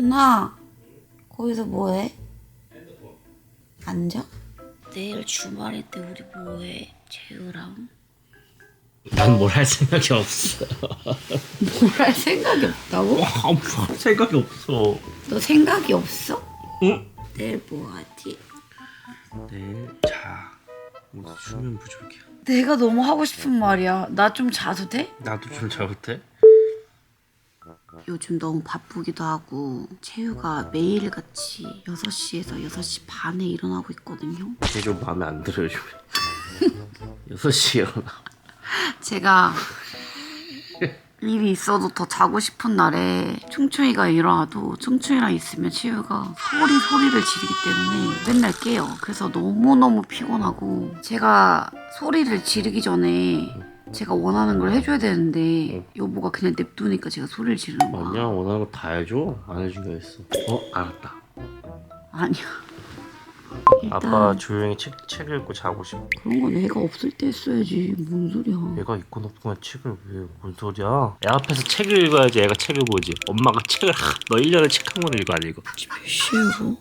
누나 거기서 뭐해? 앉아? 내일 주말일 때 우리 뭐해? 재우랑 난 뭘 할 생각이 없어. 뭘 할 생각이 없다고? 아무 생각이 없어. 너 생각이 없어? 응? 내일 뭐 하지? 내일 자. 오늘 수면 부족이야. 내가 너무 하고 싶은 말이야 나 좀 자도 돼? 나도 좀 잘못해. 요즘 너무 바쁘기도 하고 채유가 매일같이 6시에서 6시 반에 일어나고 있거든요 걔좀 마음에 안 들어요 요즘. 6시에 일어나. 제가 일이 있어도 더 자고 싶은 날에 충충이가 일어나도 충충이랑 있으면 치유가 소리 소리를 지르기 때문에 맨날 깨요. 그래서 너무너무 피곤하고 제가 소리를 지르기 전에 제가 원하는 걸 해줘야 되는데 여보가 그냥 냅두니까 제가 소리를 지르는 거야. 아니야 원하는 거 다 해줘. 안 해준 게 있어. 어 알았다. 아니야. 일단 아빠 조용히 책, 책 읽고 자고 싶어. 그런 건 애가 없을 때 했어야지. 뭔 소리야. 얘가 있고 없고만 책을 왜 뭔 소리야? 애 앞에서 책을 읽어야지 애가 책을 보지. 엄마가 책을 하, 너 1년에 책 한 권을 읽어 안 읽어? 쉬고.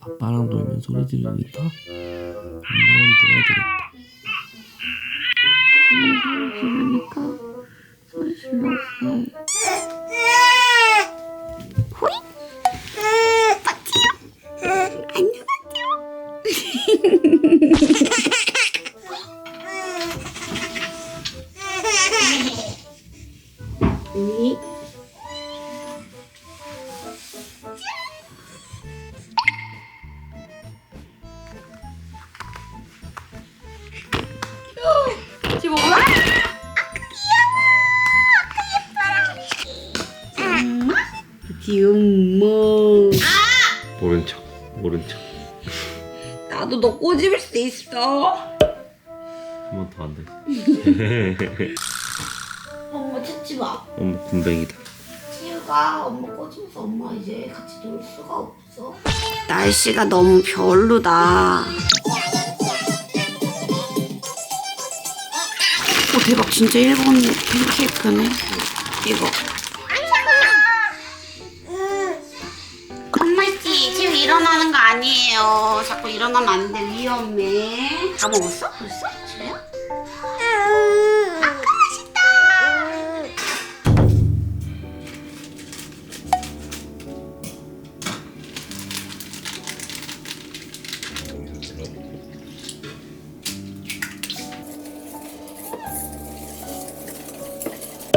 아빠랑 놀면 소리 지르니까 엄마랑 놀아야 되겠다. 그러니까 소리 질렀어. 호이? 빠티요? 안녕 빠티요. 너 꼬집을 수 있어. 한 번 더 안 돼. 엄마 찾지 마. 엄마 군뱅이다. 치유가 엄마 꼬집어서 엄마 이제 같이 놀 수가 없어. 날씨가 너무 별로다. 오 대박 진짜 일본 팬케이크네. 이거. 일어나면 안 돼. 위험해. 다 먹었어? 벌써? 지우야? 아까 맛있다.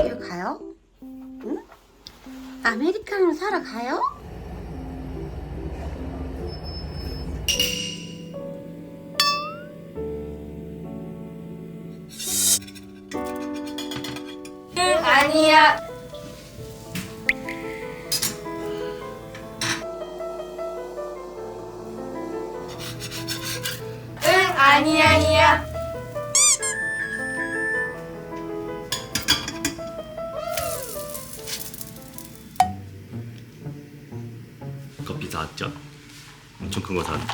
여기 가요? 응? 아메리카노 사러 가요? 커피 사왔죠? 엄청 큰 거 사왔네.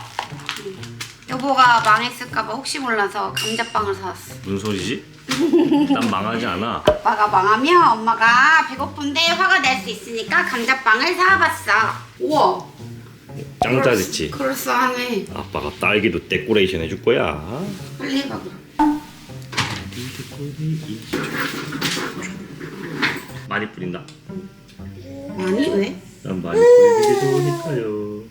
여보가 망했을까봐 혹시 몰라서 감자빵을 사왔어. 무슨 소리지? 난 망하지 않아. 아빠가 망하면 엄마가 배고픈데 화가 날 수 있으니까 감자빵을 사와봤어. 우와. 짱 짜릿지. 그럴싸하네. 아빠가 딸기도 데코레이션 해줄 거야. 빨리 해봐 그럼. 많이 뿌린다. 아니 왜? 난 많이 뿌리는 게 좋으니까요.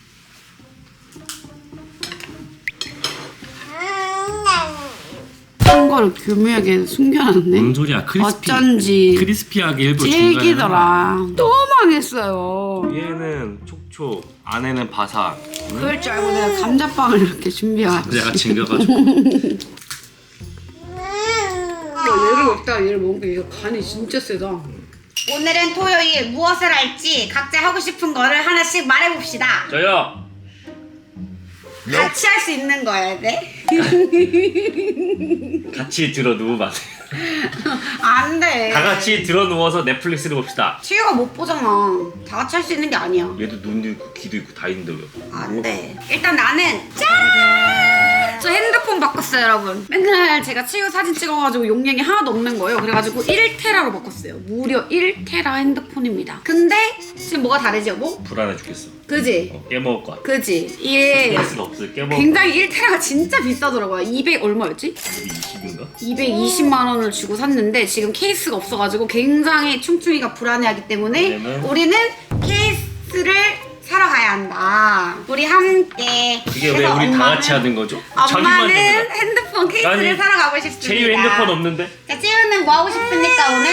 한 거를 교묘하게 숨겨놨네. 뭔 소리야? 크리스피. 어쩐지 크리스피하게 일부러 중간에 질기더라. 또 망했어요. 얘는 촉촉, 안에는 바삭. 그럴 줄 알고 내가 감자빵을 이렇게 준비해왔지. 내가 챙겨가지고. 얘를 먹다가 얘를 먹으니까 얘가 간이 진짜 세다. 오늘은 토요일 무엇을 할지 각자 하고 싶은 거를 하나씩 말해봅시다. 저요. 같이 할 수 있는 거야 돼? 같이 들어 누우면 안 돼. 안 돼. 다 같이 들어 누워서 넷플릭스를 봅시다. 치유가 못 보잖아. 다 같이 할 수 있는 게 아니야. 얘도 눈도 있고 귀도 있고 다 있는데 왜? 안 돼. 일단 나는 짠! 저 핸드폰 바꿨어요, 여러분. 맨날 제가 치유 사진 찍어가지고 용량이 하나도 없는 거예요. 그래가지고 1테라로 바꿨어요. 무려 1테라 핸드폰입니다. 근데 지금 뭐가 다르지, 여보? 불안해 죽겠어. 그지? 어, 깨먹을 거야. 그지? 이게 없어. 깨먹을 굉장히 1테라가 진짜 비싸더라고요. 200 얼마였지? 20인가? 220만 원을 주고 샀는데 지금 케이스가 없어가지고 굉장히 충충이가 불안해하기 때문에 왜냐면- 우리는 케이스를 사러 가야 한다. 우리 함께. 그게 왜 그래서 우리 다 엄마는- 같이 하는 거죠? 자기만 엄마는 하는 거야. 핸드폰 케이스를 아니, 사러 가고 싶습니다. 제이 핸드폰 없는데? 자, 채우는 뭐 하고 싶습니까 오늘?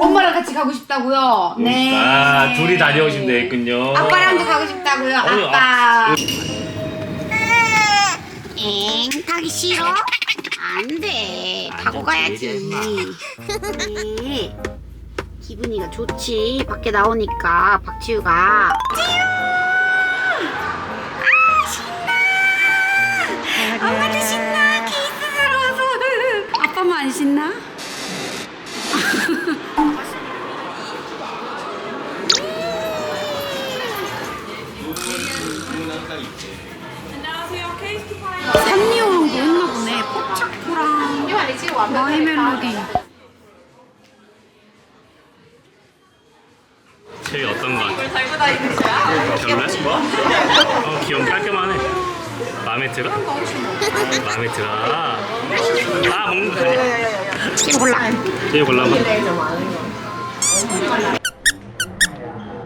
엄마랑 같이 가고 싶다고요. 네. 아 둘이 다녀오시면 되겠군요. 아빠랑도 가고 싶다고요. 어이, 아빠. 아, 엥 타기 싫어? 안 돼. 타고 가야지. 네. 기분이가 좋지. 밖에 나오니까 박지우가. 신나. 이거 골라. 제이 골라봐.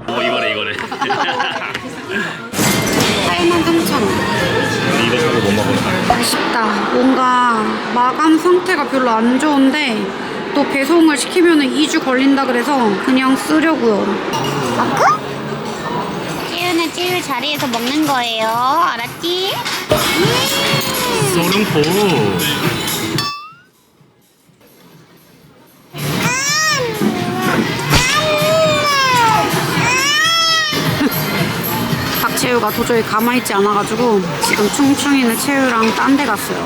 어 이거래 이거래. 8만 3천 원. 이거 사고 뭐 먹을까? 아쉽다. 뭔가 마감 상태가 별로 안 좋은데 또 배송을 시키면 2주 걸린다 그래서 그냥 쓰려고요. 찌우는 찌우 자리에서 먹는 거예요. 알았지? 소름포. 채우가 도저히 가만히 있지 않아가지고 지금 충충이는 채우랑 딴 데 갔어요.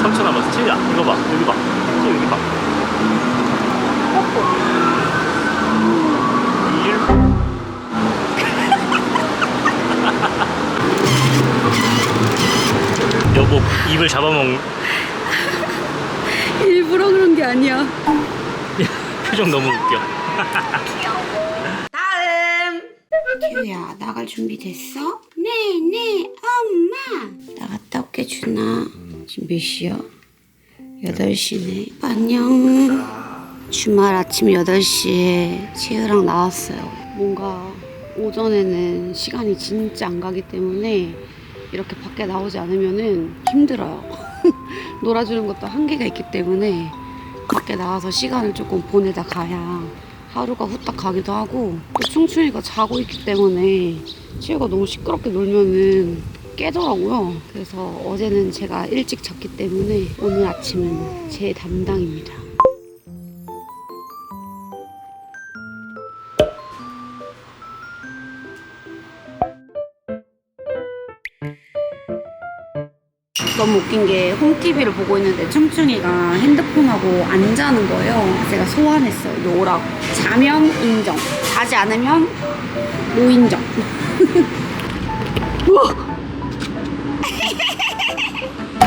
삼촌 남았어. 채야 이거 봐 여기 봐. 채 여기 봐. 일. 여보 입을 잡아먹. 일부러 그런 게 아니야. 표정 너무 웃겨. 다음. 채우야 나갈 준비 됐어? 네네 엄마. 나갔다 올게 준아. 지금 몇 시야? 8시네. 안녕. 주말 아침 8시에 채우랑 나왔어요. 뭔가 오전에는 시간이 진짜 안 가기 때문에 이렇게 밖에 나오지 않으면은 힘들어요. 놀아주는 것도 한계가 있기 때문에 밖에 나와서 시간을 조금 보내다 가야 하루가 후딱 가기도 하고 또 충충이가 자고 있기 때문에 치우가 너무 시끄럽게 놀면은 깨더라고요. 그래서 어제는 제가 일찍 잤기 때문에 오늘 아침은 제 담당입니다. 너무 웃긴 게 홈TV를 보고 있는데 충충이가 핸드폰하고 안 자는 거예요. 제가 소환했어요. 오라고. 자면 인정. 자지 않으면 노인정. 우와!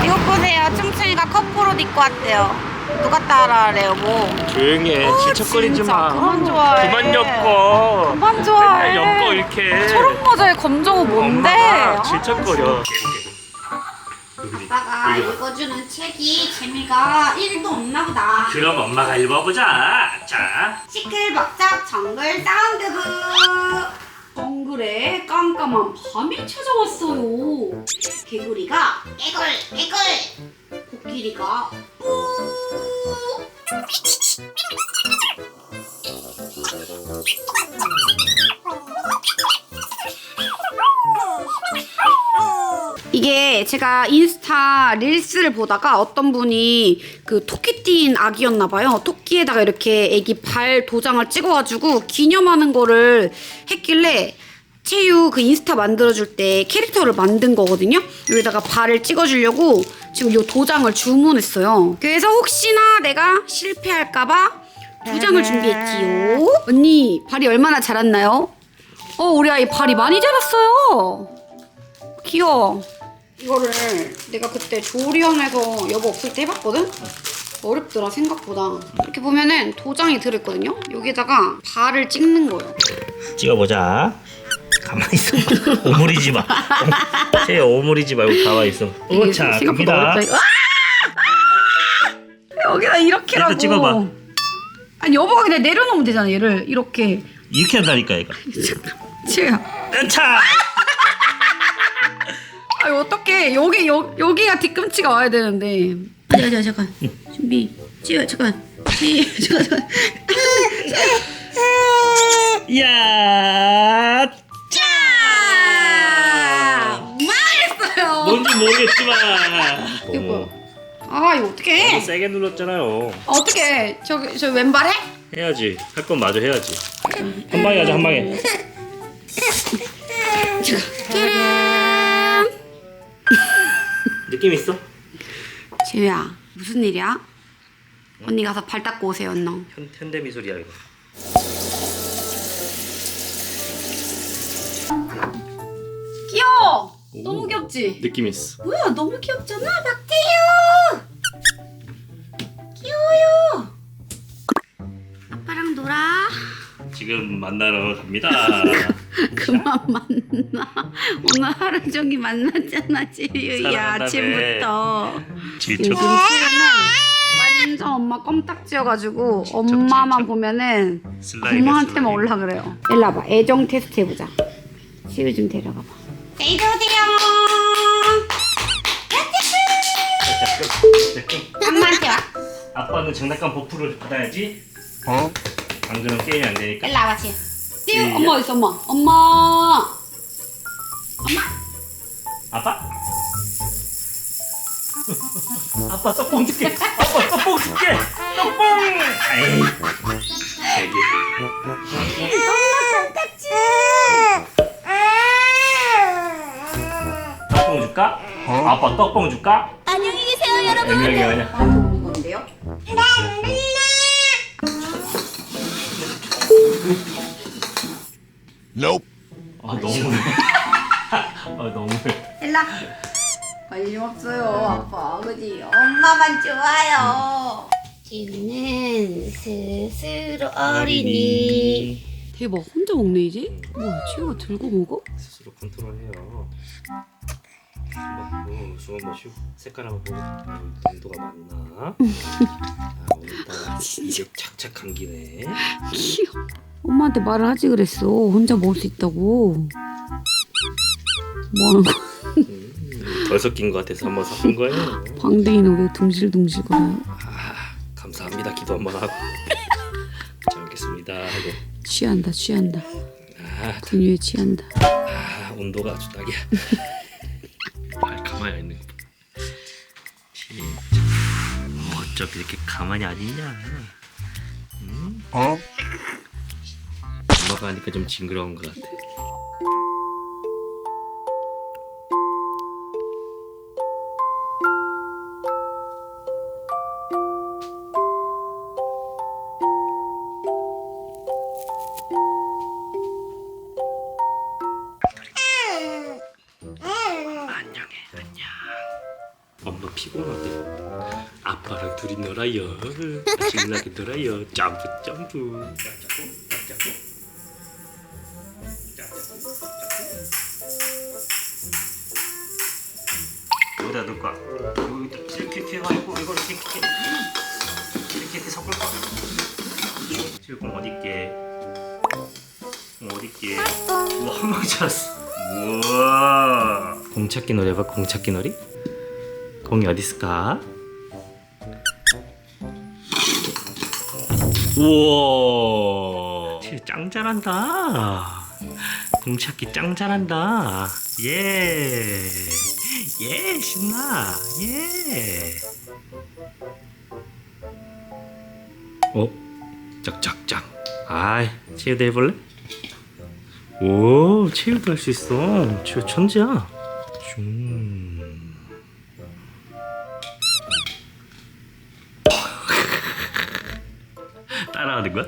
이거 보세요. 충충이가 커플옷 입고 왔대요. 누가 따라하래요, 뭐. 조용히 해. 질척거리지 진짜. 마. 그만 좋아해. 그만 엮어. 그만 좋아해. 맨날 엮어 이렇게. 초록 모자의 검정은 뭔데? 엄마가 질척거려. 아빠가 읽어주는 책이 재미가 1도 없나 보다. 그럼 엄마가 읽어보자. 자. 시끌벅적 정글 사운드북 정글에 깜깜한 밤이 찾아왔어요 개구리가 깨글 깨글 코끼리가 뿌 이게 제가 인스타 릴스를 보다가 어떤 분이 그 토끼 띈 아기였나 봐요. 토끼에다가 이렇게 애기 발 도장을 찍어가지고 기념하는 거를 했길래 채유 그 인스타 만들어줄 때 캐릭터를 만든 거거든요. 여기다가 발을 찍어주려고 지금 요 도장을 주문했어요. 그래서 혹시나 내가 실패할까봐 두 장을 준비했지요. 언니 발이 얼마나 자랐나요? 어 우리 아이 발이 많이 자랐어요. 귀여워. 이거를 내가 그때 조리원에서 여보 없을 때 해봤거든? 어렵더라 생각보다. 이렇게 보면은 도장이 들어있거든요. 여기다가 발을 찍는 거예요. 찍어보자. 가만히 있어. 오므리지 마. 채 오므리지 말고 가만히 있어. 이게 오차 생각보다 갑니다. 어렵다. 이거. 아! 아! 여기다 이렇게라고. 얘도 찍어봐. 아니 여보가 그냥 내려놓으면 되잖아 얘를 이렇게. 이렇게 한다니까 얘가. 지금. 차. 아 어떡해 여기 여, 여기가 뒤꿈치가 와야 되는데 아니 아니 잠깐 준비 찌어 잠깐 찌 잠깐 잠깐 야. 아 망했어요 뭔지 모르겠지만. 이거 뭐야 아 이거 어떡해 세게 눌렀잖아요. 어떡해 저기 저 왼발 해? 해야지. 할 건 마저 해야지. 한 방에 하자 한 방에. 짜란 느낌 있어? 지우야 무슨 일이야? 언니 가서 발 닦고 오세요 언너 현, 현대 미술이야 이거. 귀여워 너무 귀엽지? 느낌 있어. 뭐야 너무 귀엽잖아 박태유 귀여워요 아빠랑 놀아 지금 만나러 갑니다. 그만 만나. 오늘 하루 종일 만났잖아 지유야 사랑한다며. 아침부터. 치유는 완전 엄마 껌딱지여가지고 엄마만 보면은 엄마한테만 슬라임. 올라 그래요. 일로 와봐. 애정 테스트 해보자. 치유 좀 데려가봐. 이리 오세요. 엄마한테 와. 아빠는 장난감 버프를 받아야지. 어? 안 그러면 게임이 안 되니까. 일로 와봐 치유 치유 예, 엄마 어딨어 엄마 엄마 아빠? 아빠 떡봉 줄게. 아빠 떡봉 줄게. 떡봉. 에이. 되게. 떡봉 줄까? 아빠 떡봉 줄까? 안녕히 계세요, 여러분. 애명이 아니야. 건데요 아 너무해. 아 너무해. 일라 관심 없어요 아빠 그지 엄마만 좋아요 지우는 스스로 어린이. 대박 혼자 먹네 이제? 뭐야 치유가 들고 먹어? 스스로 컨트롤해요. 숨 먹고 숨 한번 쉬고 색깔 한번 보고 음, 농도가 맞나? 아 오늘따라 이게 착착 감기네. 귀여워 엄마한테 말을 하지 그랬어 혼자 먹을 수 있다고 뭐 하는 거야 음, 덜 섞인 것 같아서 한번 섞은 거예요. 광댕이는 왜 둥실둥실 거려요? 아 감사합니다 기도 한번 하고 잘 먹겠습니다 하고 취한다 취한다 아, 분유에 취한다 아 온도가 아주 딱이야. 발 가만히 안 있는 거. 봐. 진짜 뭐 어차피 이렇게 가만히 안 있냐? 응? 어? 엄마가 하니까 좀 징그러운 것 같아. 아빠랑 둘이 놀아요. 신나게 놀아요. 점프 점프. 지금 어디 있게? 어디 있게? 뭐한 방에 찾았어. 우와. 공 찾기 놀이 해봐. 공 찾기 놀이. 공이 어디 있을까? 우와. 진짜 짱 잘한다. 공 찾기 짱 잘한다. 예. 예, 신나. 예. 어? 짝짝짝. 아이, 체육도 해볼래? 오, 체육도 할 수 있어. 체육 천재야. 슝. 따라하는 거야?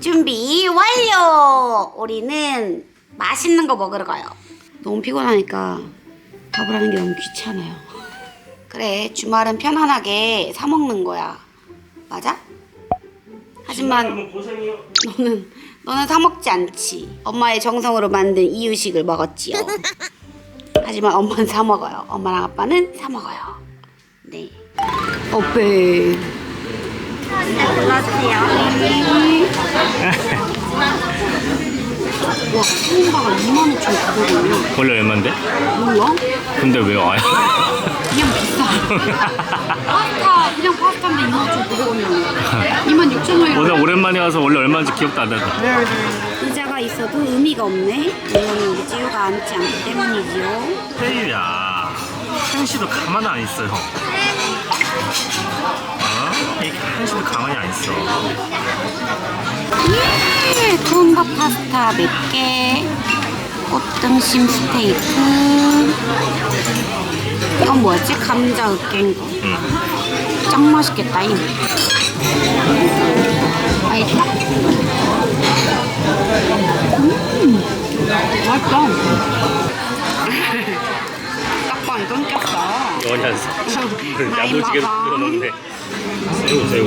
준비 완료! 우리는 맛있는 거 먹으러 가요. 너무 피곤하니까 밥을 하는 게 너무 귀찮아요. 그래, 주말은 편안하게 사 먹는 거야. 맞아? 하지만. 너는 너는 사 먹지 않지. 엄마의 정성으로 만든 이유식을 먹었지요. 하지만 엄마는 사 먹어요. 엄마랑 아빠는 사 먹어요. 네. 어빼. 와, 소금바가 25,900원이야. 원래 얼마인데? 몰라? 근데 왜 와요? 파스타, 그냥 파스타인데 25,900원이야. 26,000원이야. 오늘 오랜만에 와서 원래 얼마인지 기억도 안 난다. 의자가 있어도 의미가 없네. 이거는 우리 찌우가 앉지 않기 때문이지요. 태유야, 한시도 가만히 안 있어요. 어? 이게 한시도 가만히 안 있어. 예, 투움밥 파스타 몇 개, 꽃등심 스테이크. 이건 뭐였지? 감자 으깬 거. 응. 짱 맛있겠다, 이. 맛있다. 음, 맛있다. 딱방이 끊겼어. 써. 많이 야무지게 먹어. 들어먹네. 새우, 새우.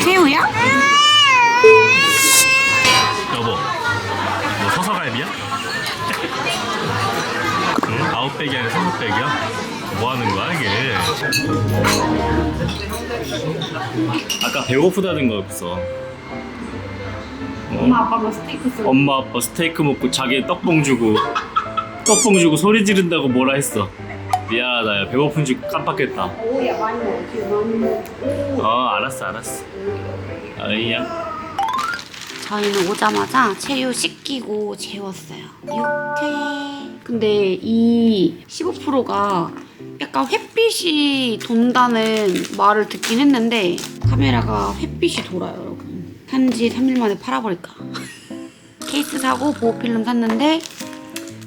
새우야? 여보, 뭐 서서갈비야? 응? 아웃백이 아니라 서서백이야? 뭐 하는 거야 이게? 아까 배고프다는 거였어. 엄마 아빠가 스테이크 쏠 엄마 아빠 스테이크 먹고 자기 떡봉 주고 떡봉 주고 소리 지른다고 뭐라 했어. 미안하다. 야. 배고픈 줄 깜빡했다. 오야 많이 먹지 많이 먹어. 어 알았어 알았어. 아이야. 저희는 오자마자 체유 씻기고 재웠어요. 육퇴. 근데 이 15%가 약간 햇빛이 돈다는 말을 듣긴 했는데 카메라가 햇빛이 돌아요, 여러분. 산지 3일 만에 팔아버릴까. 케이스 사고 보호필름 샀는데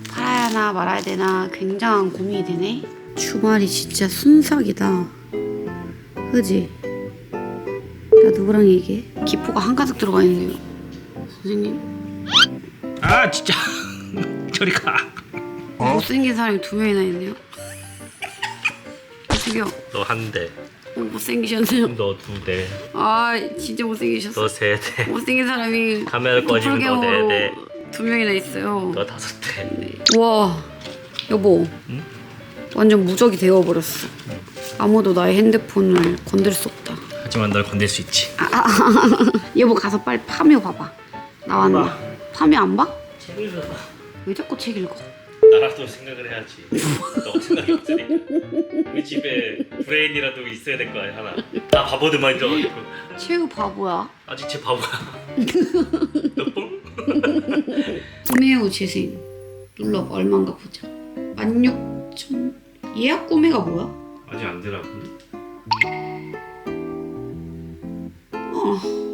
팔아야 하나 말아야 되나 굉장한 고민이 되네. 주말이 진짜 순삭이다. 그지? 나 누구랑 얘기해? 기포가 한가득 들어가 있네요. 선생님? 아 진짜 저리 가. 못생긴 사람이 두 명이나 있네요. 저기요. 너한 대, 어, 못생기셨네요. 너 두 대, 아 진짜 못생기셨어. 너 세 대, 못생긴 사람이 카메라 꺼지면 너네 도플갱어로 대, 두 명이나 있어요. 너 다섯 대. 와 여보 응? 완전 무적이 되어버렸어. 아무도 나의 핸드폰을 건들 수 없다. 하지만 널 건들 수 있지. 여보 가서 빨리 파묘 봐봐. 나왔나? 봐. 파묘 안 봐? 책을 봐. 왜 자꾸 책 읽어? 나라도 생각을 해야지. 너 생각이 없으니까. 우리 집에 브레인이라도 있어야 될 거 아니야 하나. 다 바보들만 있어가지고 최우 바보야. 아직 제 바보야. 너 뽕? 구매후 재생 눌러봐 얼마인가 보자 16,000 예약 구매가 뭐야? 아직 안 되라고. 어